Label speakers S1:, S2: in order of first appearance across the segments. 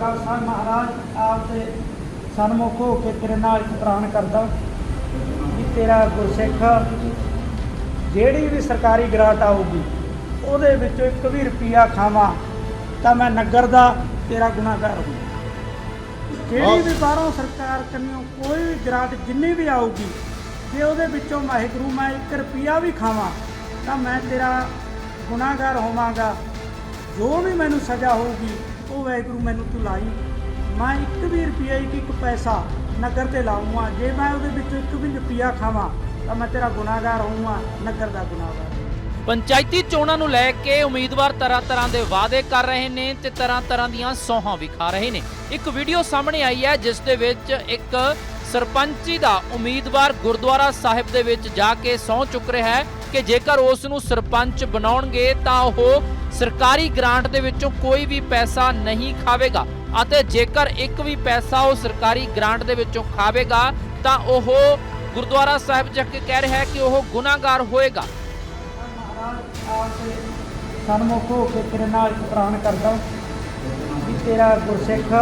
S1: ਗ੍ਰੰਥ ਸਾਹਿਬ ਮਹਾਰਾਜ, ਆਪ ਦੇ ਸਨਮੁਖ ਹੋ ਕੇ ਤੇਰੇ ਨਾਲ ਇੱਕ ਪ੍ਰਾਣ ਕਰਦਾ। ਕਿ ਤੇਰਾ ਗੁਰਸਿੱਖ, ਜਿਹੜੀ ਵੀ ਸਰਕਾਰੀ ਗ੍ਰਾਂਟ ਆਊਗੀ, ਉਹਦੇ ਵਿੱਚੋਂ ਇੱਕ ਵੀ ਰੁਪਿਆ ਖਾਵਾਂ, ਤਾਂ ਮੈਂ ਨਗਰ ਦਾ ਤੇਰਾ ਗੁਨਾਹਗਾਰ ਹਾਂ। ਜਿਹੜੀ ਵੀ ਬਾਹਰੋਂ ਸਰਕਾਰ ਕੰਨਿਓ ਕੋਈ ਵੀ ਗ੍ਰਾਂਟ ਜਿੰਨੀ ਵੀ ਆਊਗੀ, ਜੇ ਉਹਦੇ ਵਿੱਚੋਂ ਵਾਹਿਗੁਰੂ ਮੈਂ ਇੱਕ ਰੁਪਿਆ ਵੀ ਖਾਵਾਂ, ਤਾਂ ਮੈਂ ਤੇਰਾ ਗੁਨਾਹਗਾਰ ਹੋਵਾਂਗਾ। ਜੋ ਵੀ ਮੈਨੂੰ ਸਜ਼ਾ ਹੋਊਗੀ ਉਹ ਵਾਹਿਗੁਰੂ ਮੈਨੂੰ ਤੂੰ ਲਾਈ। ਮੈਂ ਇੱਕ ਵੀ ਰੁਪਿਆ ਇੱਕ ਇੱਕ ਪੈਸਾ ਨਗਰ ਤੇ ਲਾਉਂਗਾ ਜੇ ਮੈਂ ਉਹਦੇ ਵਿੱਚੋਂ ਇੱਕ ਵੀ ਰੁਪਿਆ ਖਾਵਾਂ, ਤਾਂ ਮੈਂ ਤੇਰਾ ਗੁਨਾਹਗਾਰ ਹੋਊਂਗਾ, ਨਗਰ ਦਾ ਗੁਨਾਹਗਾਰ।
S2: ਪੰਚਾਇਤੀ ਚੋਣਾਂ ਨੂੰ ਲੈ ਕੇ ਉਮੀਦਵਾਰ ਤਰ੍ਹਾਂ ਤਰ੍ਹਾਂ ਦੇ ਵਾਅਦੇ ਕਰ ਰਹੇ ਨੇ ਤੇ ਤਰ੍ਹਾਂ ਤਰ੍ਹਾਂ ਦੀਆਂ ਸੌਹਾਂ ਵੀ ਖਾ ਰਹੇ ਨੇ। ਇੱਕ ਵੀਡੀਓ ਸਾਹਮਣੇ ਆਈ ਹੈ, ਜਿਸ ਦੇ ਵਿੱਚ ਇੱਕ ਸਰਪੰਚੀ ਦਾ ਉਮੀਦਵਾਰ ਗੁਰਦੁਆਰਾ ਸਾਹਿਬ ਦੇ ਵਿੱਚ ਜਾ ਕੇ ਸਹੁੰ ਚੁੱਕ ਰਿਹਾ ਹੈ ਕਿ ਜੇਕਰ ਉਸ ਨੂੰ ਸਰਪੰਚ ਬਣਾਉਣਗੇ ਤਾਂ ਉਹ ਸਰਕਾਰੀ ਗ੍ਰਾਂਟ ਦੇ ਵਿੱਚੋਂ ਕੋਈ ਵੀ ਪੈਸਾ ਨਹੀਂ ਖਾਵੇਗਾ ਅਤੇ ਜੇਕਰ ਇੱਕ ਵੀ ਪੈਸਾ ਉਹ ਸਰਕਾਰੀ ਗ੍ਰਾਂਟ ਦੇ ਵਿੱਚੋਂ ਖਾਵੇਗਾ, ਤਾਂ ਉਹ ਗੁਰਦੁਆਰਾ ਸਾਹਿਬ ਜਾ ਕੇ ਕਹਿ ਰਿਹਾ ਹੈ ਕਿ ਉਹ ਗੁਨਾਹਗਾਰ ਹੋਏਗਾ।
S1: ਮਹਾਰਾਜ ਸਨਮੁਖ ਹੋ ਕੇ ਤੇਰੇ ਨਾਲ ਪ੍ਰਾਣ ਕਰਦਾ ਕਿ ਤੇਰਾ ਗੁਰਸਿੱਖ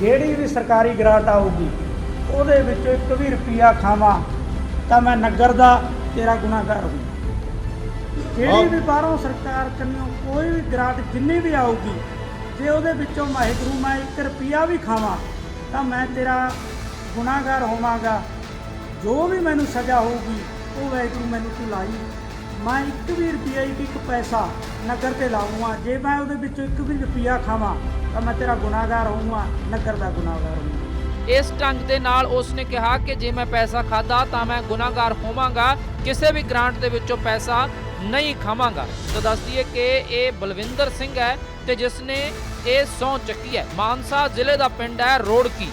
S1: ਜਿਹੜੀ ਵੀ ਸਰਕਾਰੀ ਗ੍ਰਾਂਟ ਆਊਗੀ, ਉਹਦੇ ਵਿੱਚੋਂ ਇੱਕ ਵੀ ਰੁਪਿਆ ਖਾਵਾਂ, ਤਾਂ ਮੈਂ ਨਗਰ ਦਾ ਤੇਰਾ ਗੁਨਾਹਗਾਰ ਹਾਂ ਜਿਹੜੀ ਵੀ ਬਾਹਰੋਂ ਸਰਕਾਰ ਕੰਨਿਓ ਕੋਈ ਵੀ ਗ੍ਰਾਂਟ ਜਿੰਨੀ ਵੀ ਆਊਗੀ ਜੇ ਉਹਦੇ ਵਿੱਚੋਂ ਵਾਹਿਗੁਰੂ ਮੈਂ ਇੱਕ ਰੁਪਿਆ ਵੀ ਖਾਵਾਂ ਤਾਂ ਮੈਂ ਤੇਰਾ ਗੁਨਾਹਗਾਰ ਹੋਵਾਂਗਾ। ਜੋ ਵੀ ਮੈਨੂੰ ਸਜ਼ਾ ਹੋਊਗੀ ਉਹ ਵਾਹਿਗੁਰੂ ਮੈਨੂੰ ਤੂੰ ਲਾਈ। ਮੈਂ ਇੱਕ ਵੀ ਰੁਪਿਆ ਇੱਕ ਇੱਕ ਪੈਸਾ ਨਗਰ ਤੇ ਲਾਉਂਗਾ ਜੇ ਮੈਂ ਉਹਦੇ ਵਿੱਚੋਂ ਇੱਕ ਵੀ ਰੁਪਿਆ ਖਾਵਾਂ ਤਾਂ ਮੈਂ ਤੇਰਾ ਗੁਨਾਹਗਾਰ ਹੋਊਂਗਾ ਨਗਰ ਦਾ ਗੁਨਾਹਗਾਰ ਹੋਊਂਗਾ।
S2: ਇਸ ਢੰਗ ਦੇ ਨਾਲ ਉਸ ਨੇ ਕਿਹਾ ਕਿ ਜੇ ਮੈਂ ਪੈਸਾ ਖਾਦਾ ਤਾਂ ਮੈਂ ਗੁਨਾਹਗਾਰ ਹੋਵਾਂਗਾ। ਕਿਸੇ ਵੀ ਗ੍ਰਾਂਟ ਦੇ ਵਿੱਚੋਂ ਪੈਸਾ ਨਹੀਂ ਖਾਵਾਂਗਾ। ਤਾਂ ਦੱਸ ਦਈਏ ਕਿ ਇਹ ਬਲਵਿੰਦਰ ਸਿੰਘ ਹੈ ਤੇ ਜਿਸ ਨੇ ਇਹ ਸਹੁੰ ਚੱਕੀ ਹੈ। ਮਾਨਸਾ ਜ਼ਿਲ੍ਹੇ ਦਾ ਪਿੰਡ ਹੈ ਰੋੜਕੀ,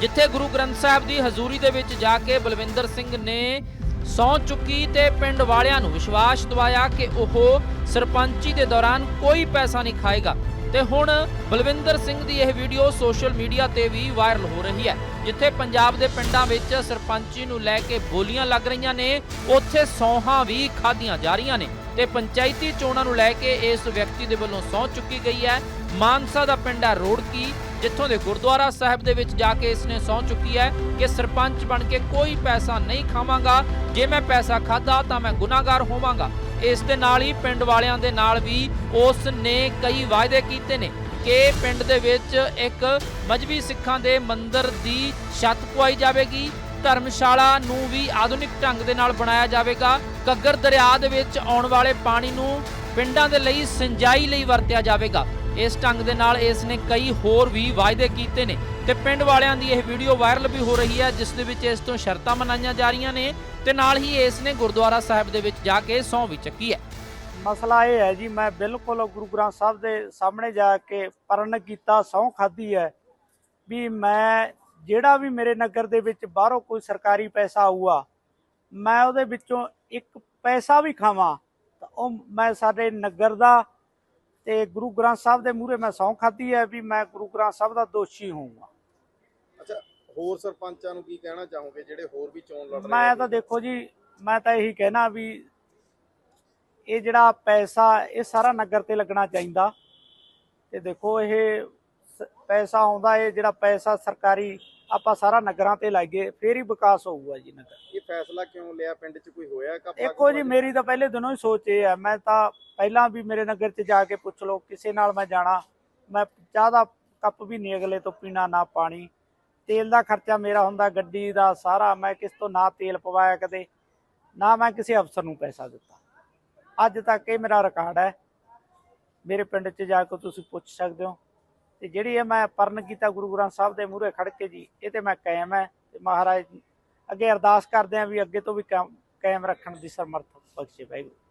S2: ਜਿੱਥੇ ਗੁਰੂ ਗ੍ਰੰਥ ਸਾਹਿਬ ਦੀ ਹਜ਼ੂਰੀ ਦੇ ਵਿੱਚ ਜਾ ਕੇ ਬਲਵਿੰਦਰ ਸਿੰਘ ਨੇ ਸਹੁੰ ਚੁੱਕੀ ਤੇ ਪਿੰਡ ਵਾਲਿਆਂ ਨੂੰ ਵਿਸ਼ਵਾਸ ਦਿਵਾਇਆ ਕਿ ਉਹ ਸਰਪੰਚੀ ਦੇ ਦੌਰਾਨ ਕੋਈ ਪੈਸਾ ਨਹੀਂ ਖਾਏਗਾ। ਤੇ ਹੁਣ ਬਲਵਿੰਦਰ ਸਿੰਘ ਦੀ ਇਹ ਵੀਡੀਓ ਸੋਸ਼ਲ ਮੀਡੀਆ ਤੇ ਵੀ ਵਾਇਰਲ ਹੋ ਰਹੀ ਹੈ, ਜਿੱਥੇ ਪੰਜਾਬ ਦੇ ਪਿੰਡਾਂ ਵਿੱਚ ਸਰਪੰਚੀ ਨੂੰ ਲੈ ਕੇ ਬੋਲੀਆਂ ਲੱਗ ਰਹੀਆਂ ਨੇ, ਉੱਥੇ ਸੌਹਾਂ ਵੀ ਖਾਧੀਆਂ ਜਾ ਰਹੀਆਂ ਨੇ ਤੇ ਪੰਚਾਇਤੀ ਚੋਣਾਂ ਨੂੰ ਲੈ ਕੇ ਇਸ ਵਿਅਕਤੀ ਦੇ ਵੱਲੋਂ ਸਹੁੰ ਚੁੱਕੀ ਗਈ ਹੈ। ਮਾਨਸਾ ਦਾ ਪਿੰਡ ਹੈ ਰੋੜਕੀ, ਜਿੱਥੋਂ ਦੇ ਗੁਰਦੁਆਰਾ ਸਾਹਿਬ ਦੇ ਵਿੱਚ ਜਾ ਕੇ ਇਸਨੇ ਸਹੁੰ ਚੁੱਕੀ ਹੈ ਕਿ ਸਰਪੰਚ ਬਣ ਕੇ ਕੋਈ ਪੈਸਾ ਨਹੀਂ ਖਾਵਾਂਗਾ, ਜੇ ਮੈਂ ਪੈਸਾ ਖਾਦਾ ਤਾਂ ਮੈਂ ਗੁਨਾਹਗਾਰ ਹੋਵਾਂਗਾ। ਇਸ ਦੇ ਨਾਲ ਹੀ ਪਿੰਡ ਵਾਲਿਆਂ ਦੇ ਨਾਲ ਵੀ ਉਸ ਨੇ ਕਈ ਵਾਅਦੇ ਕੀਤੇ ਨੇ ਕਿ ਪਿੰਡ ਦੇ ਵਿੱਚ ਇੱਕ ਮਜਬੀ ਸਿੱਖਾਂ ਦੇ ਮੰਦਿਰ ਦੀ ਛੱਤ ਪਵਾਈ ਜਾਵੇਗੀ, ਧਰਮਸ਼ਾਲਾ ਨੂੰ ਵੀ ਆਧੁਨਿਕ ਢੰਗ ਦੇ ਨਾਲ ਬਣਾਇਆ ਜਾਵੇਗਾ ਕੱਗਰ ਦਰਿਆ ਦੇ ਵਿੱਚ ਆਉਣ ਵਾਲੇ ਪਾਣੀ ਨੂੰ ਪਿੰਡਾਂ ਦੇ ਲਈ ਸਿੰਜਾਈ ਲਈ ਵਰਤਿਆ ਜਾਵੇਗਾ। ਇਸ ਢੰਗ ਦੇ ਨਾਲ ਇਸ ਨੇ ਕਈ ਹੋਰ ਵੀ ਵਾਅਦੇ ਕੀਤੇ ਨੇ। ਤੇ ਪਿੰਡ ਵਾਲਿਆਂ ਦੀ ਇਹ ਵੀਡੀਓ ਵਾਇਰਲ ਵੀ ਹੋ ਰਹੀ ਹੈ, ਜਿਸ ਦੇ ਵਿੱਚ ਇਸ ਤੋਂ ਸ਼ਰਤਾਂ ਮਨਾਈਆਂ ਜਾ ਰਹੀਆਂ ਨੇ ਤੇ ਨਾਲ ਹੀ ਇਸ ਨੇ ਗੁਰਦੁਆਰਾ ਸਾਹਿਬ ਦੇ ਵਿੱਚ ਜਾ ਕੇ ਸਹੁੰ ਵੀ ਚੱਕੀ ਹੈ।
S1: ਮਸਲਾ ਇਹ ਹੈ ਜੀ, ਮੈਂ ਬਿਲਕੁਲ ਗੁਰੂ ਗ੍ਰੰਥ ਸਾਹਿਬ ਦੇ ਸਾਹਮਣੇ ਜਾ ਕੇ ਪਰਨ ਕੀਤਾ, ਸਹੁੰ ਖਾਧੀ ਹੈ ਵੀ ਮੈਂ ਜਿਹੜਾ ਵੀ ਮੇਰੇ ਨਗਰ ਦੇ ਵਿੱਚ ਬਾਹਰੋਂ ਕੋਈ ਸਰਕਾਰੀ ਪੈਸਾ ਆਊਗਾ, ਮੈਂ ਉਹਦੇ ਵਿੱਚੋਂ ਇੱਕ ਪੈਸਾ ਵੀ ਖਾਵਾਂ, ਤਾਂ ਉਹ ਮੈਂ ਸਾਡੇ ਨਗਰ ਦਾ ਤੇ ਗੁਰੂ ਗ੍ਰੰਥ ਸਾਹਿਬ ਦੇ ਮੂਹਰੇ ਮੈਂ ਸਹੁੰ ਖਾਧੀ ਹੈ ਵੀ ਮੈਂ ਗੁਰੂ ਗ੍ਰੰਥ ਸਾਹਿਬ ਦਾ ਦੋਸ਼ੀ ਹੋਊਂਗਾ
S3: ਅੱਛਾ ਹੋਰ ਸਰਪੰਚਾਂ ਨੂੰ ਕੀ ਕਹਿਣਾ ਚਾਹੋਗੇ ਜਿਹੜੇ ਹੋਰ ਵੀ ਚੋਣ ਲੜ ਰਹੇ
S1: ਮੈਂ? ਤਾਂ ਦੇਖੋ ਜੀ ਮੈਂ ਤਾਂ ਇਹੀ ਕਹਿਣਾ ਵੀ ਇਹ ਜਿਹੜਾ ਪੈਸਾ ਇਹ ਸਾਰਾ ਨਗਰ ਤੇ ਲੱਗਣਾ ਚਾਹੀਦਾ ਤੇ ਦੇਖੋ ਇਹ ਸ- ਪੈਸਾ ਆਉਂਦਾ ਇਹ ਜਿਹੜਾ ਪੈਸਾ ਸਰਕਾਰੀ ਆਪਾਂ ਸਾਰਾ ਨਗਰਾਂ ਤੇ ਲਾਈਏ ਫੇਰ ਹੀ ਵਿਕਾਸ ਹੋਊਗਾ ਜੀ ਨਗਰ।
S3: ਇਹ ਫੈਸਲਾ ਕਿਉਂ ਲਿਆ? ਪਿੰਡ 'ਚ ਕੋਈ ਹੋਇਆ ਕਾ
S1: ਇੱਕੋ ਜੀ ਮੇਰੀ ਤਾਂ ਪਹਿਲੇ ਦਿਨੋਂ ਹੀ ਸੋਚ ਇਹ ਹੈ। ਮੈਂ ਤਾਂ ਪਹਿਲਾਂ ਵੀ ਮੇਰੇ ਨਗਰ 'ਚ ਜਾ ਕੇ ਪੁੱਛ ਲਓ ਕਿਸੇ ਨਾਲ ਮੈਂ ਜਾਣਾ ਮੈਂ ਚਾਹ ਦਾ ਕੱਪ ਵੀ ਨਹੀਂ ਅਗਲੇ ਤੋਂ ਪੀਣਾ ਨਾ ਪਾਣੀ। ਤੇਲ ਦਾ ਖਰਚਾ ਮੇਰਾ ਹੁੰਦਾ ਗੱਡੀ ਦਾ ਸਾਰਾ ਮੈਂ ਕਿਸ ਤੋਂ ਨਾ ਤੇਲ ਪਵਾਇਆ ਕਦੇ ਨਾ ਮੈਂ ਕਿਸੇ ਅਫਸਰ ਨੂੰ ਪੈਸਾ ਦਿੱਤਾ। ਅੱਜ ਤੱਕ ਇਹ ਮੇਰਾ ਰਿਕਾਰਡ ਹੈ। ਮੇਰੇ ਪਿੰਡ 'ਚ ਜਾ ਕੇ ਤੁਸੀਂ ਪੁੱਛ ਸਕਦੇ ਹੋ। ਤੇ ਜਿਹੜੀ ਇਹ ਮੈਂ ਪਰਨ ਕੀਤਾ ਗੁਰੂ ਗ੍ਰੰਥ ਸਾਹਿਬ ਦੇ ਮੂਹਰੇ ਖੜ ਕੇ ਜੀ, ਇਹ ਤੇ ਮੈਂ ਕਾਇਮ ਹੈ ਤੇ ਮਹਾਰਾਜ ਅੱਗੇ ਅਰਦਾਸ ਕਰਦੇ ਆਂ ਵੀ ਅੱਗੇ ਤੋਂ ਵੀ ਕਾਇਮ ਕਾਇਮ ਰੱਖਣ ਦੀ ਸਮਰੱਥ ਬਖਸ਼ੇ ਵਾਹਿਗੁਰੂ।